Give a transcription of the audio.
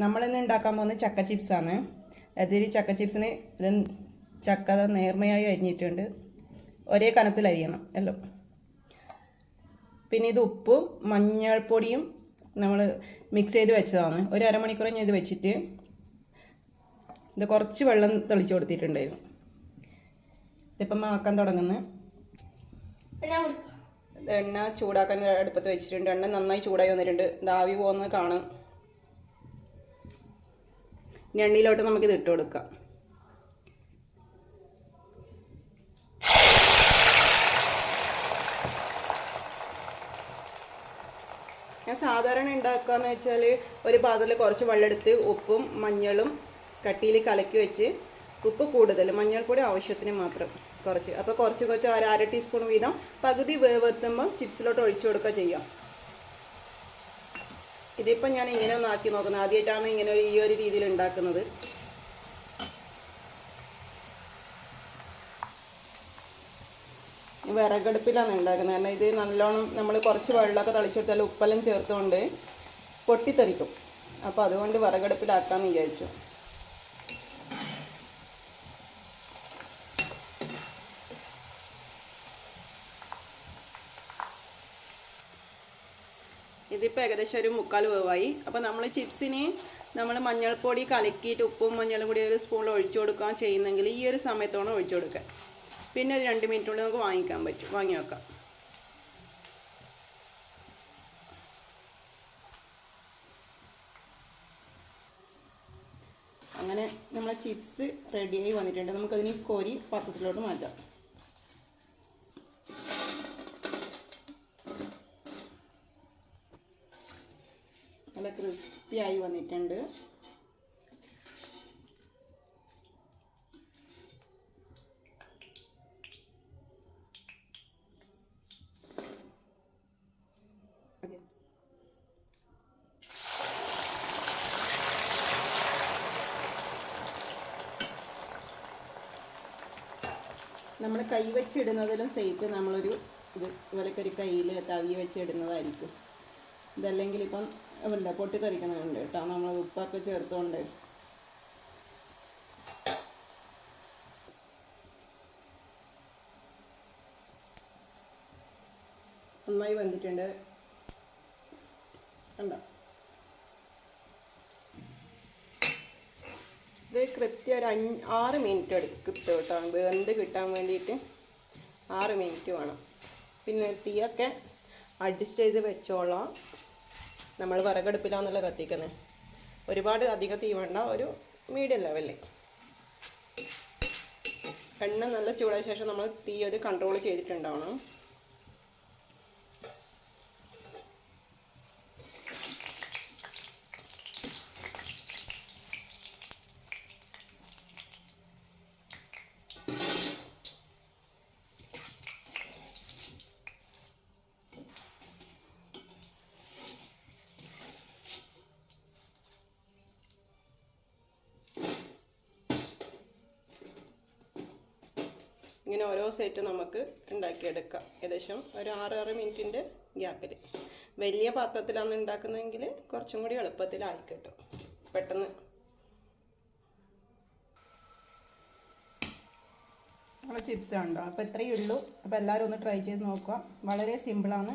നമ്മളിന്ന് ഉണ്ടാക്കാൻ പോകുന്നത് ചക്ക ചിപ്സാണ് അതിൽ ചക്ക ചിപ്സിന് ഇത് ചക്ക നേർമയായി അരിഞ്ഞിട്ടുണ്ട്. ഒരേ കനത്തിൽ അരിയണം എല്ലാം. പിന്നെ ഇത് ഉപ്പും മഞ്ഞൾപ്പൊടിയും നമ്മൾ മിക്സ് ചെയ്ത് വെച്ചതാണ്. ഒരു അരമണിക്കൂർ ഞാൻ ഇത് വെച്ചിട്ട് ഇത് കുറച്ച് വെള്ളം തെളിച്ചു കൊടുത്തിട്ടുണ്ടായിരുന്നു. ഇതിപ്പം ആക്കാൻ തുടങ്ങുന്നു. എണ്ണ ചൂടാക്കാൻ അടുപ്പത്ത് വെച്ചിട്ടുണ്ട്. എണ്ണ നന്നായി ചൂടായി വന്നിട്ടുണ്ട്. ദാവി പോകുന്നത് കാണാം. ഇനി നമുക്കിത് ഇട്ട് കൊടുക്കാം. ഞാൻ സാധാരണ ഉണ്ടാക്കുകയെന്ന് വെച്ചാൽ ഒരു പാത്രത്തിൽ കുറച്ച് വെള്ളമെടുത്ത് ഉപ്പും മഞ്ഞളും കട്ടിയിൽ കലക്കി വെച്ച് ഉപ്പ് കൂടുതൽ മഞ്ഞൾ മഞ്ഞൾപ്പൊടി ആവശ്യത്തിന് മാത്രം കുറച്ച്. അപ്പോൾ കുറച്ച് കുറച്ച് ഒരു അര ടീസ്പൂൺ വീതം പകുതി വേവെത്തുമ്പോൾ ചിപ്സിലോട്ട് ഒഴിച്ചു കൊടുക്കുക ചെയ്യാം. ഇതിപ്പോൾ ഞാൻ ഇങ്ങനെ ഒന്ന് ആക്കി നോക്കുന്നത്. ആദ്യമായിട്ടാണ് ഇങ്ങനെ ഈ ഒരു രീതിയിൽ ഉണ്ടാക്കുന്നത്. വിറകടുപ്പിലാണ് ഉണ്ടാക്കുന്നത്. കാരണം ഇത് നല്ലോണം നമ്മൾ കുറച്ച് വെള്ളമൊക്കെ തളിച്ചെടുത്താൽ ഉപ്പെല്ലാം ചേർത്തുകൊണ്ട് പൊട്ടിത്തെറിക്കും. അപ്പോൾ അതുകൊണ്ട് വിറകടുപ്പിലാക്കാമെന്ന് വിചാരിച്ചു. ഇതിപ്പോൾ ഏകദേശം ഒരു മുക്കാൽ വേവായി. അപ്പോൾ നമ്മൾ ചിപ്സിന് നമ്മൾ മഞ്ഞൾപ്പൊടി കലക്കിയിട്ട് ഉപ്പും മഞ്ഞളും കൂടി ഒരു സ്പൂണിൽ ഒഴിച്ചു കൊടുക്കാൻ ചെയ്യുന്നെങ്കിൽ ഈ ഒരു സമയത്തോളം ഒഴിച്ചു കൊടുക്കുക പിന്നെ ഒരു രണ്ട് മിനിറ്റ് കൊണ്ട് നമുക്ക് വാങ്ങിക്കാൻ പറ്റും. വാങ്ങി വെക്കാം അങ്ങനെ നമ്മളെ ചിപ്സ് റെഡിയായി വന്നിട്ടുണ്ട്. നമുക്കതിന് കോരി പാത്രത്തിലോട്ട് മാറ്റാം. നല്ല ക്രിസ്പിയായി വന്നിട്ടുണ്ട്. നമ്മൾ കൈ വെച്ചിടുന്നതിലും സേഫ് നമ്മളൊരു ഇത് ഇവരൊക്കെ ഒരു കയ്യിൽ തവി വെച്ചിടുന്നതായിരിക്കും ഇതല്ലെങ്കിൽ ഇപ്പം ഇല്ല പൊട്ടിത്തെറിക്കുന്നുണ്ട് കേട്ടോ. നമ്മൾ ഉപ്പൊക്കെ ചേർത്തുകൊണ്ട് നന്നായി വന്നിട്ടുണ്ട് കണ്ടോ? ഇത് കൃത്യം ഒരു അഞ്ച് ആറ് മിനിറ്റ് എടുക്കും കേട്ടോ. വെന്ത് കിട്ടാൻ വേണ്ടിയിട്ട് ആറ് മിനിറ്റ് വേണം. പിന്നെ തീയൊക്കെ അഡ്ജസ്റ്റ് ചെയ്ത് വെച്ചോളാം. നമ്മൾ വിറകടുപ്പിലാന്നല്ല കത്തിക്കുന്നത് ഒരുപാട് അധികം തീ വേണ്ട ഒരു മീഡിയം ലെവലിൽ എണ്ണ നല്ല ചൂടായ ശേഷം നമ്മൾ തീ ഒരു കൺട്രോൾ ചെയ്തിട്ടുണ്ടാവണം. ഇങ്ങനെ ഓരോ സെറ്റ് നമുക്ക് ഉണ്ടാക്കിയെടുക്കാം. ഏകദേശം ഒരു ആറ് ആറ് മിനിറ്റിന്റെ ഗ്യാപ്പിൽ വലിയ പാത്രത്തിലാണ് ഉണ്ടാക്കുന്നതെങ്കിൽ കുറച്ചും കൂടി എളുപ്പത്തിലായി കിട്ടും. പെട്ടെന്ന്. നമ്മുടെ ചിപ്സ് ഉണ്ടോ അപ്പോൾ ഇത്രയേ ഉള്ളൂ. അപ്പോൾ എല്ലാവരും ഒന്ന് ട്രൈ ചെയ്ത് നോക്കുക. വളരെ സിമ്പിളാണ്